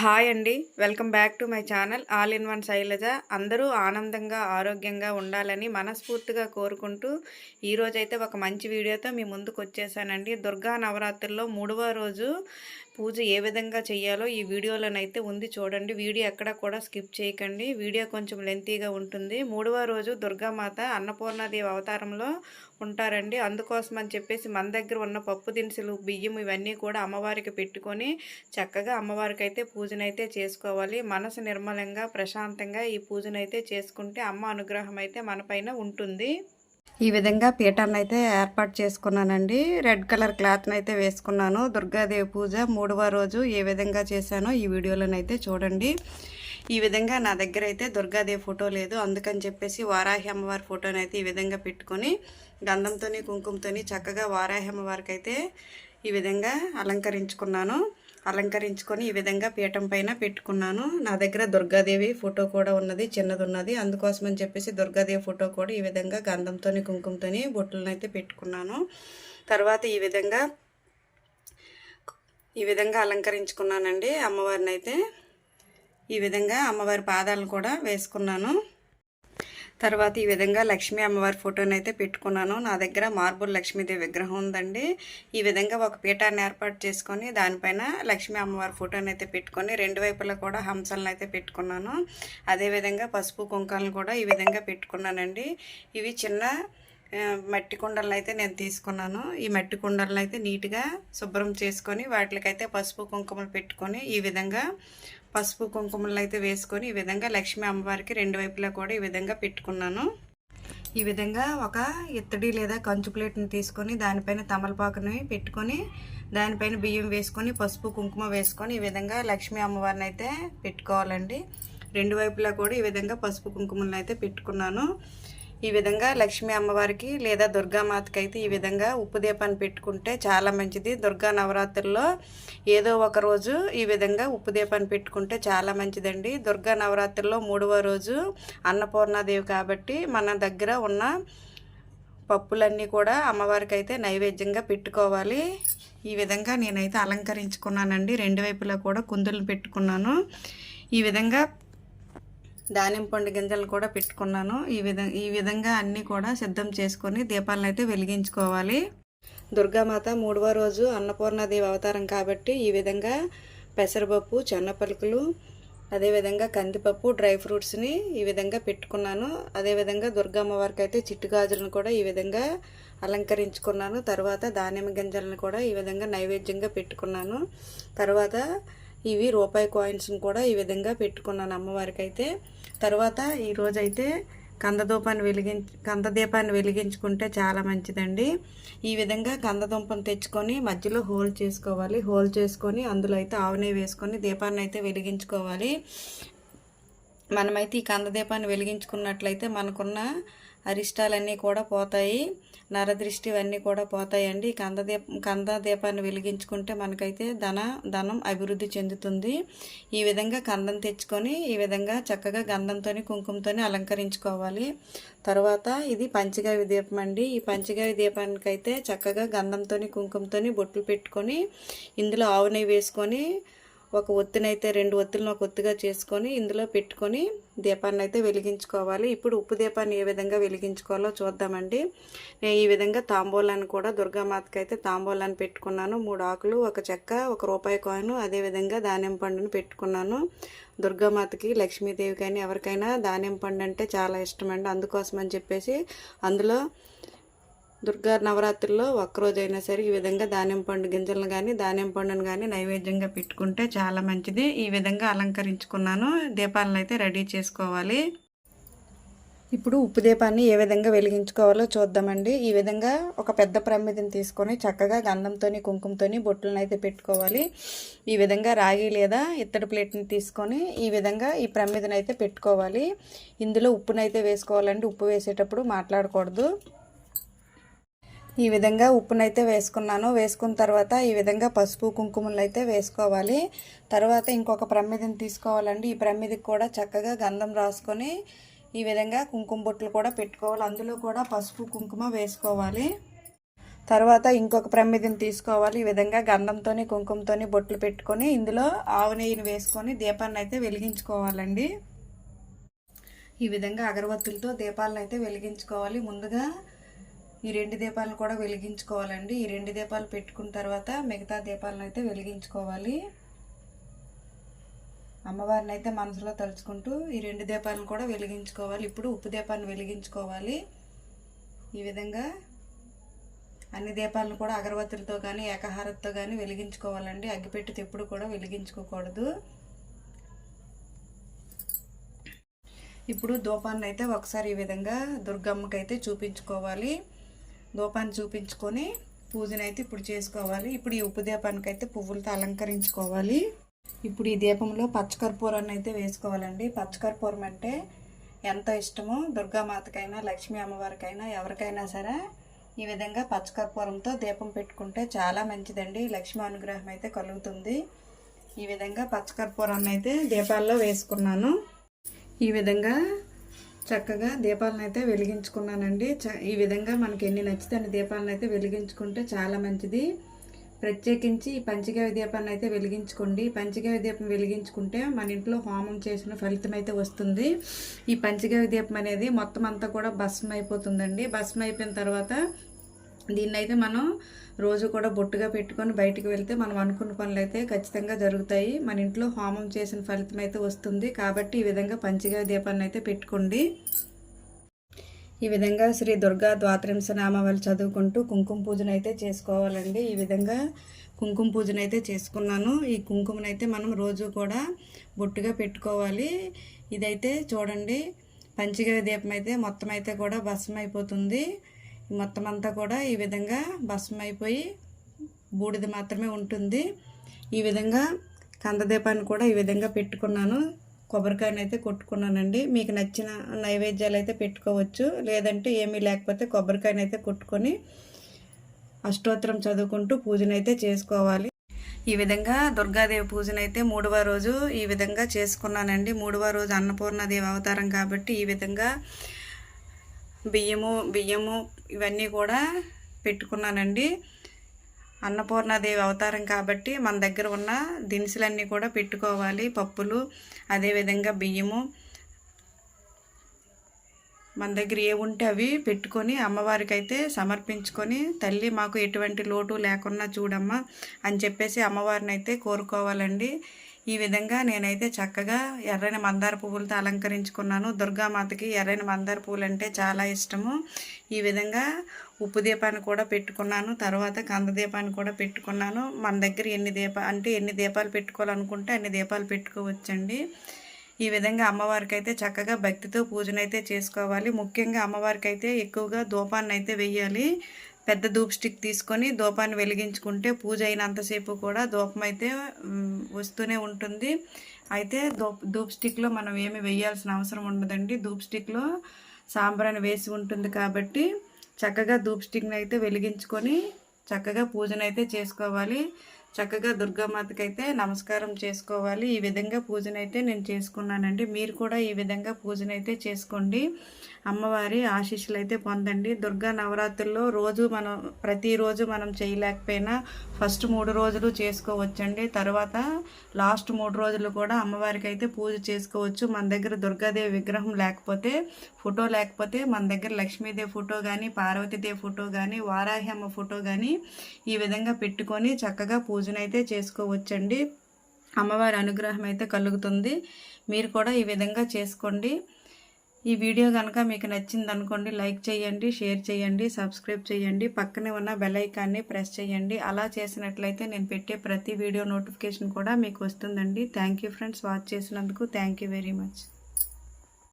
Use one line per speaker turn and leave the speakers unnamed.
Hi అండి. Welcome back to my channel. All in one Shailaja. అందరూ ఆనందంగా ఆరోగ్యంగా ఉండాలని మనస్ఫూర్తిగా కోరుకుంటూ ఈరోజైతే ఒక మంచి వీడియోతో మీ ముందుకు వచ్చేసానండి దుర్గా నవరాత్రుల్లో మూడవ రోజు పూజ ఏ విధంగా చేయాలో ఈ వీడియోలోనైతే ఉంది చూడండి. వీడియో ఎక్కడ కూడా స్కిప్ చేయకండి. వీడియో కొంచెం లెంతీగా ఉంటుంది. మూడవ రోజు దుర్గామాత అన్నపూర్ణాదేవి అవతారంలో ఉంటారండి. అందుకోసం అని చెప్పేసి మన దగ్గర ఉన్న పప్పు దినుసులు బియ్యం ఇవన్నీ కూడా అమ్మవారికి పెట్టుకొని చక్కగా అమ్మవారికి అయితే పూజనైతే చేసుకోవాలి. మనసు నిర్మలంగా ప్రశాంతంగా ఈ పూజనైతే చేసుకుంటే అమ్మ అనుగ్రహం అయితే మనపైన ఉంటుంది. ఈ విధంగా పీఠాన్ని అయితే ఏర్పాటు చేసుకున్నానండి. రెడ్ కలర్ క్లాత్ని అయితే వేసుకున్నాను. దుర్గాదేవి పూజ మూడవ రోజు ఏ విధంగా చేశానో ఈ వీడియోలోనైతే చూడండి. ఈ విధంగా నా దగ్గర అయితే దుర్గాదేవి ఫోటో లేదు. అందుకని చెప్పేసి వారాహి అమ్మవారి ఫోటోని అయితే ఈ విధంగా పెట్టుకొని గంధంతోని కుంకుమతోని చక్కగా వారాహి అమ్మవారికి అయితే ఈ విధంగా అలంకరించుకున్నాను. అలంకరించుకొని ఈ విధంగా పీఠం పైన పెట్టుకున్నాను. నా దగ్గర దుర్గాదేవి ఫోటో కూడా ఉన్నది చిన్నది ఉన్నది అందుకోసమని చెప్పేసి దుర్గాదేవి ఫోటో కూడా ఈ విధంగా గంధంతోని కుంకుమతోని బొట్టులను అయితే పెట్టుకున్నాను. తర్వాత ఈ విధంగా ఈ విధంగా అలంకరించుకున్నానండి అమ్మవారిని అయితే ఈ విధంగా అమ్మవారి పాదాలను కూడా వేసుకున్నాను. తర్వాత ఈ విధంగా లక్ష్మీ అమ్మవారి ఫోటోని అయితే పెట్టుకున్నాను. నా దగ్గర మార్బుల్ లక్ష్మీదేవి విగ్రహం ఉందండి. ఈ విధంగా ఒక పీఠాన్ని ఏర్పాటు చేసుకొని దానిపైన లక్ష్మీ అమ్మవారి ఫోటోని అయితే పెట్టుకొని రెండు వైపులా కూడా హంసలను అయితే పెట్టుకున్నాను. అదేవిధంగా పసుపు కుంకాలను కూడా ఈ విధంగా పెట్టుకున్నానండి. ఇవి చిన్న మట్టి కుండలను అయితే నేను తీసుకున్నాను. ఈ మట్టి కుండలను అయితే నీట్గా శుభ్రం చేసుకొని వాటికైతే పసుపు కుంకుమలు పెట్టుకొని ఈ విధంగా పసుపు కుంకుమలు అయితే వేసుకొని ఈ విధంగా లక్ష్మీ అమ్మవారికి రెండు వైపులా కూడా ఈ విధంగా పెట్టుకున్నాను. ఈ విధంగా ఒక ఇత్తడి లేదా కంచు ప్లేట్ని తీసుకొని దానిపైన తమలపాకుని పెట్టుకొని దానిపైన బియ్యం వేసుకొని పసుపు కుంకుమ వేసుకొని ఈ విధంగా లక్ష్మీ అమ్మవారిని అయితే పెట్టుకోవాలండి. రెండు వైపులా కూడా ఈ విధంగా పసుపు కుంకుమలను అయితే పెట్టుకున్నాను. ఈ విధంగా లక్ష్మీ అమ్మవారికి లేదా దుర్గామాతకి అయితే ఈ విధంగా ఉప్పు దీపాన్ని పెట్టుకుంటే చాలా మంచిది. దుర్గా నవరాత్రుల్లో ఏదో ఒక రోజు ఈ విధంగా ఉప్పు దీపాన్ని పెట్టుకుంటే చాలా మంచిదండి. దుర్గా నవరాత్రుల్లో మూడవ రోజు అన్నపూర్ణాదేవి కాబట్టి మన దగ్గర ఉన్న పప్పులన్నీ కూడా అమ్మవారికి అయితే నైవేద్యంగా పెట్టుకోవాలి. ఈ విధంగా నేనైతే అలంకరించుకున్నానండి. రెండు వైపులా కూడా కుందులు పెట్టుకున్నాను. ఈ విధంగా దానిమ్మ పండు గింజలు కూడా పెట్టుకున్నాను. ఈ విధంగా ఈ విధంగా అన్నీ కూడా సిద్ధం చేసుకొని దీపాలను అయితే వెలిగించుకోవాలి. దుర్గామాత మూడవ రోజు అన్నపూర్ణాదేవి అవతారం కాబట్టి ఈ విధంగా పెసరపప్పు చెన్నపలుకులు అదేవిధంగా కందిపప్పు డ్రై ఫ్రూట్స్ని ఈ విధంగా పెట్టుకున్నాను. అదేవిధంగా దుర్గమ్మవారికి అయితే చిట్టుగాజులను కూడా ఈ విధంగా అలంకరించుకున్నాను. తర్వాత దానిమ్మ గింజలను కూడా ఈ విధంగా నైవేద్యంగా పెట్టుకున్నాను. తర్వాత ఇవి రూపాయి కాయిన్స్ని కూడా ఈ విధంగా పెట్టుకున్నాను అమ్మవారికి అయితే తర్వాత ఈరోజైతే కందదూపాన్ని వెలిగించి కందదీపాన్ని వెలిగించుకుంటే చాలా మంచిదండి. ఈ విధంగా కందదుంపను తెచ్చుకొని మధ్యలో హోల్ చేసుకోవాలి. హోల్ చేసుకొని అందులో అయితే ఆవునే వేసుకొని దీపాన్ని అయితే వెలిగించుకోవాలి. మనమైతే ఈ కందదీపాన్ని వెలిగించుకున్నట్లయితే మనకున్న అరిష్టాలన్నీ కూడా పోతాయి నరదృష్టి ఇవన్నీ కూడా పోతాయండి. కందదీప కంద దీపాన్ని వెలిగించుకుంటే మనకైతే ధన ధనం అభివృద్ధి చెందుతుంది. ఈ విధంగా కందం తెచ్చుకొని ఈ విధంగా చక్కగా గంధంతో కుంకుమతో అలంకరించుకోవాలి. తర్వాత ఇది పంచగవి దీపం అండి. ఈ పంచగవి దీపానికైతే చక్కగా గంధంతో కుంకుమతో బొట్లు పెట్టుకొని ఇందులో ఆవు నెయ్యి వేసుకొని ఒక ఒత్తినైతే రెండు ఒత్తులను ఒక ఒత్తిగా చేసుకొని ఇందులో పెట్టుకొని దీపాన్ని అయితే వెలిగించుకోవాలి. ఇప్పుడు ఉప్పు దీపాన్ని ఏ విధంగా వెలిగించుకోవాలో చూద్దామండి. నేను ఈ విధంగా తాంబూలాన్ని కూడా దుర్గామాతకి అయితే తాంబూలాన్ని పెట్టుకున్నాను. మూడు ఆకులు ఒక చెక్క ఒక రూపాయి కాయిన్ అదేవిధంగా దానిమ్మ పండును పెట్టుకున్నాను. దుర్గామాతకి లక్ష్మీదేవి కానీ ఎవరికైనా దానిమ్మ పండు అంటే చాలా ఇష్టం అండి అందుకోసం అని చెప్పేసి అందులో దుర్గా నవరాత్రుల్లో ఒక్కరోజైనా సరే ఈ విధంగా దానిమ్మ పండు గింజలను కానీ దానిమ్మ పండును కానీ నైవేద్యంగా పెట్టుకుంటే చాలా మంచిది. ఈ విధంగా అలంకరించుకున్నాను. దీపాలను అయితే రెడీ చేసుకోవాలి. ఇప్పుడు ఉప్పు దీపాన్ని ఏ విధంగా వెలిగించుకోవాలో చూద్దామండి. ఈ విధంగా ఒక పెద్ద ప్రమిదిని తీసుకొని చక్కగా గంధంతోని కుంకుమతోని బొట్టులను అయితే పెట్టుకోవాలి. ఈ విధంగా రాగి లేదా ఇత్తడి ప్లేట్ని తీసుకొని ఈ విధంగా ఈ ప్రమిదిని అయితే పెట్టుకోవాలి. ఇందులో ఉప్పునైతే వేసుకోవాలండి. ఉప్పు వేసేటప్పుడు మాట్లాడకూడదు. ఈ విధంగా ఉప్పునైతే వేసుకున్నాను. వేసుకున్న తర్వాత ఈ విధంగా పసుపు కుంకుమలు అయితే వేసుకోవాలి. తర్వాత ఇంకొక ప్రమిదిని తీసుకోవాలండి. ఈ ప్రమిదికి కూడా చక్కగా గంధం రాసుకొని ఈ విధంగా కుంకుమ బొట్లు కూడా పెట్టుకోవాలి. అందులో కూడా పసుపు కుంకుమ వేసుకోవాలి. తర్వాత ఇంకొక ప్రమిదిని తీసుకోవాలి. ఈ విధంగా గంధంతోని కుంకుమతోని బొట్లు పెట్టుకొని ఇందులో ఆవు నెయ్యిని వేసుకొని దీపాన్ని అయితే వెలిగించుకోవాలండి. ఈ విధంగా అగరబత్తులతో దీపాలను అయితే వెలిగించుకోవాలి. ముందుగా ఈ రెండు దీపాలను కూడా వెలిగించుకోవాలండి. ఈ రెండు దీపాలు పెట్టుకున్న తర్వాత మిగతా దీపాలను అయితే వెలిగించుకోవాలి. అమ్మవారిని అయితే మనసులో తలుచుకుంటూ ఈ రెండు దీపాలను కూడా వెలిగించుకోవాలి. ఇప్పుడు ఉప్పు దీపాన్ని వెలిగించుకోవాలి. ఈ విధంగా అన్ని దీపాలను కూడా అగరబత్తులతో కానీ ఏకహారతతో కానీ వెలిగించుకోవాలండి. అగ్గిపెట్టితో ఎప్పుడు కూడా వెలిగించుకోకూడదు. ఇప్పుడు దూపాన్ని అయితే ఒకసారి ఈ విధంగా దుర్గమ్మకి అయితే చూపించుకోవాలి. దూపాన్ని చూపించుకొని పూజను అయితే ఇప్పుడు చేసుకోవాలి. ఇప్పుడు ఈ ఉప్పు దీపానికి అయితే పువ్వులతో అలంకరించుకోవాలి. ఇప్పుడు ఈ దీపంలో పచ్చకర్పూరాన్ని అయితే వేసుకోవాలండి. పచ్చకర్పూరం అంటే ఎంతో ఇష్టమో. దుర్గామాతకైనా లక్ష్మీ అమ్మవారికైనా ఎవరికైనా సరే ఈ విధంగా పచ్చకర్పూరంతో దీపం పెట్టుకుంటే చాలా మంచిదండి. లక్ష్మీ అనుగ్రహం అయితే కలుగుతుంది. ఈ విధంగా పచ్చకర్పూరాన్ని అయితే దీపాల్లో వేసుకున్నాను. ఈ విధంగా చక్కగా దీపాలను అయితే వెలిగించుకున్నానండి ఈ విధంగా మనకి ఎన్ని నచ్చితే అన్ని దీపాలను అయితే వెలిగించుకుంటే చాలా మంచిది. ప్రత్యేకించి ఈ పంచగవి దీపాన్ని అయితే వెలిగించుకోండి పంచగవి దీపం వెలిగించుకుంటే మన ఇంట్లో హోమం చేసిన ఫలితం అయితే వస్తుంది. ఈ పంచగవి దీపం అనేది మొత్తం అంతా కూడా భస్మం అయిపోతుందండి భస్మం అయిపోయిన తర్వాత దీన్ని అయితే మనం రోజు కూడా బొట్టుగా పెట్టుకొని బయటికి వెళ్తే మనం అనుకున్న పనులు అయితే ఖచ్చితంగా జరుగుతాయి. మన ఇంట్లో హోమం చేసిన ఫలితం అయితే వస్తుంది. కాబట్టి ఈ విధంగా పంచగా దీపాన్ని అయితే పెట్టుకోండి. ఈ విధంగా శ్రీ దుర్గా ద్వాత్రింశ నామావళి చదువుకుంటూ కుంకుమ పూజను అయితే చేసుకోవాలండి. ఈ విధంగా కుంకుమ పూజను అయితే చేసుకున్నాను. ఈ కుంకుమనైతే మనం రోజు కూడా బొట్టుగా పెట్టుకోవాలి. ఇదైతే చూడండి పంచగవి దీపం అయితే మొత్తం అయితే కూడా భస్మం అయిపోతుంది మొత్తం అంతా కూడా ఈ విధంగా భస్మం అయిపోయి బూడిద మాత్రమే ఉంటుంది. ఈ విధంగా కందదీపాన్ని కూడా ఈ విధంగా పెట్టుకున్నాను. కొబ్బరికాయని అయితే కొట్టుకున్నానండి. మీకు నచ్చిన నైవేద్యాలు అయితే పెట్టుకోవచ్చు. లేదంటే ఏమీ లేకపోతే కొబ్బరికాయని అయితే కొట్టుకొని అష్టోత్తరం చదువుకుంటూ పూజనైతే చేసుకోవాలి. ఈ విధంగా దుర్గాదేవి పూజనైతే మూడవ రోజు ఈ విధంగా చేసుకున్నానండి. మూడవ రోజు అన్నపూర్ణదేవి అవతారం కాబట్టి ఈ విధంగా బియ్యము బియ్యము ఇవన్నీ కూడా పెట్టుకున్నానండి. అన్నపూర్ణాదేవి అవతారం కాబట్టి మన దగ్గర ఉన్న దినుసులన్నీ కూడా పెట్టుకోవాలి పప్పులు అదేవిధంగా బియ్యము. మన దగ్గర ఏ ఉంటే అవి పెట్టుకొని అమ్మవారికి అయితే సమర్పించుకొని తల్లి మాకు ఎటువంటి లోటు లేకుండా చూడమ్మా అని చెప్పేసి అమ్మవారిని అయితే కోరుకోవాలండి. ఈ విధంగా నేనైతే చక్కగా ఎర్రని మందార పువ్వులతో అలంకరించుకున్నాను. దుర్గామాతకి ఎర్రని మందార పువ్వులు అంటే చాలా ఇష్టము. ఈ విధంగా ఉప్పు దీపాన్ని కూడా పెట్టుకున్నాను. తర్వాత కంద దీపాన్ని కూడా పెట్టుకున్నాను. మన దగ్గర ఎన్ని దీప అంటే ఎన్ని దీపాలు పెట్టుకోవాలనుకుంటే అన్ని దీపాలు పెట్టుకోవచ్చండి. ఈ విధంగా అమ్మవారికి అయితే చక్కగా భక్తితో పూజనైతే చేసుకోవాలి. ముఖ్యంగా అమ్మవారికి అయితే ఎక్కువగా దూపాన్ని అయితే వెయ్యాలి. పెద్ద ధూప్ స్టిక్ తీసుకొని ధూపాన్ని వెలిగించుకుంటే పూజ అయినంతసేపు కూడా ధూపం అయితే వస్తూనే ఉంటుంది. అయితే ధూప్ ధూప్ స్టిక్లో మనం ఏమి వేయాల్సిన అవసరం ఉండదండి. ధూప్ స్టిక్లో సాంబ్రాన్ని వేసి ఉంటుంది కాబట్టి చక్కగా ధూప్ స్టిక్ని అయితే వెలిగించుకొని చక్కగా పూజనైతే చేసుకోవాలి. చక్కగా దుర్గామాతకి అయితే నమస్కారం చేసుకోవాలి. ఈ విధంగా పూజనైతే నేను చేసుకున్నానండి. మీరు కూడా ఈ విధంగా పూజనైతే చేసుకోండి. అమ్మవారి ఆశీస్సులు అయితే పొందండి. దుర్గా నవరాత్రుల్లో రోజు మనం ప్రతిరోజు మనం చేయలేకపోయినా ఫస్ట్ మూడు రోజులు చేసుకోవచ్చండి. తర్వాత లాస్ట్ మూడు రోజులు కూడా అమ్మవారికి అయితే పూజ చేసుకోవచ్చు. మన దగ్గర దుర్గాదేవి విగ్రహం లేకపోతే ఫోటో లేకపోతే మన దగ్గర లక్ష్మీదేవి ఫోటో కానీ పార్వతీదేవి ఫోటో కానీ వారాహి అమ్మ ఫోటో కానీ ఈ విధంగా పెట్టుకొని చక్కగా పూజనైతే చేసుకోవచ్చండి. అమ్మవారి అనుగ్రహం అయితే కలుగుతుంది. మీరు కూడా ఈ విధంగా చేసుకోండి. ఈ వీడియో కనుక మీకు నచ్చింది అనుకోండి లైక్ చేయండి షేర్ చేయండి సబ్స్క్రైబ్ చేయండి పక్కనే ఉన్న బెల్ ఐకాన్ని ప్రెస్ చేయండి. అలా చేసినట్లయితే నేను పెట్టే ప్రతి వీడియో నోటిఫికేషన్ కూడా మీకు వస్తుందండి. థ్యాంక్ ఫ్రెండ్స్ వాచ్ చేసినందుకు థ్యాంక్ వెరీ మచ్.